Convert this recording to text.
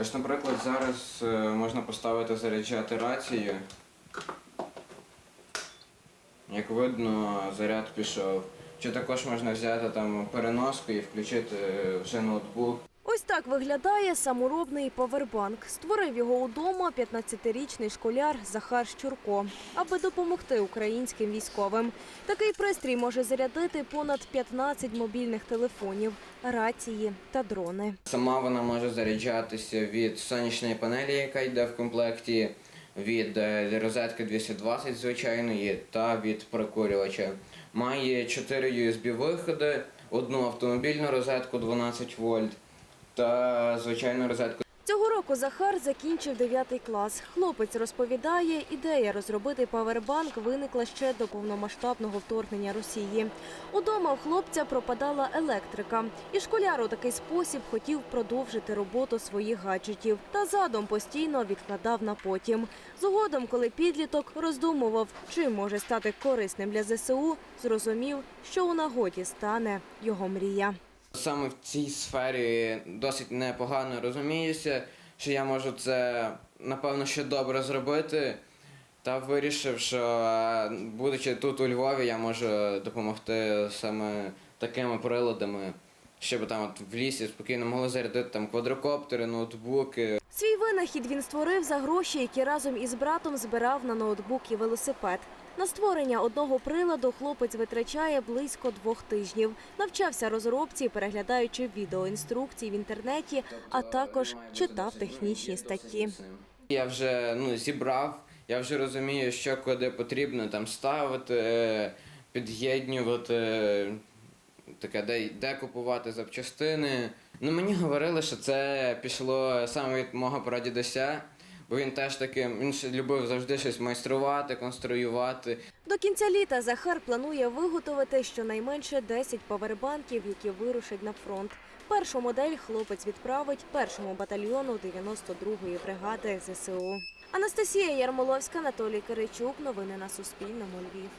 Ось, наприклад, зараз е, можна поставити заряджати рацію. Як видно, заряд пішов. Чи також можна взяти там переноску і включити е, вже ноутбук. Ось так виглядає саморобний павербанк. Створив його удома 15-річний школяр Захар Щурко, аби допомогти українським військовим. Такий пристрій може зарядити понад 15 мобільних телефонів, рації та дрони. Сама вона може заряджатися від сонячної панелі, яка йде в комплекті, від е, розетки 220 звичайної та від прикурювача. Має 4 USB-виходи, одну автомобільну розетку 12 вольт та звичайну розетку Цього року Захар закінчив 9 клас. Хлопець розповідає, ідея розробити павербанк виникла ще до повномасштабного вторгнення Росії. Удома у хлопця пропадала електрика, і школяр у такий спосіб хотів продовжити роботу своїх гаджетів. Та задум постійно відкладав на потім. Згодом, коли підліток роздумував, чим може стати корисним для ЗСУ, зрозумів, що у нагоді стане його мрія. Саме в цій сфері досить непогано розуміюся, що я можу це напевно ще добре зробити. Та вирішив, що е, будучи тут у Львові, я можу допомогти саме такими приладами, щоб там от в лісі спокійно могли зарядити там квадрокоптери, ноутбуки. Свій винахід він створив за гроші, які разом із братом збирав на ноутбук і велосипед. На створення одного приладу хлопець витрачає близько двох тижнів. Навчався розробці, переглядаючи відеоінструкції в інтернеті, а також читав технічні статті. Я вже ну, зібрав, я вже розумію, що куди потрібно там ставити, е, під'єднювати, таке, де, де купувати запчастини. Ну, мені говорили, що це пішло саме від мого прадідуся, бо він теж таки він любив завжди щось майструвати, конструювати. До кінця літа Захар планує виготовити щонайменше 10 павербанків, які вирушать на фронт. Першу модель хлопець відправить першому батальйону 92-ї бригади ЗСУ. Анастасія Ярмоловська, Анатолій Киричук. Новини на Суспільному. Львів.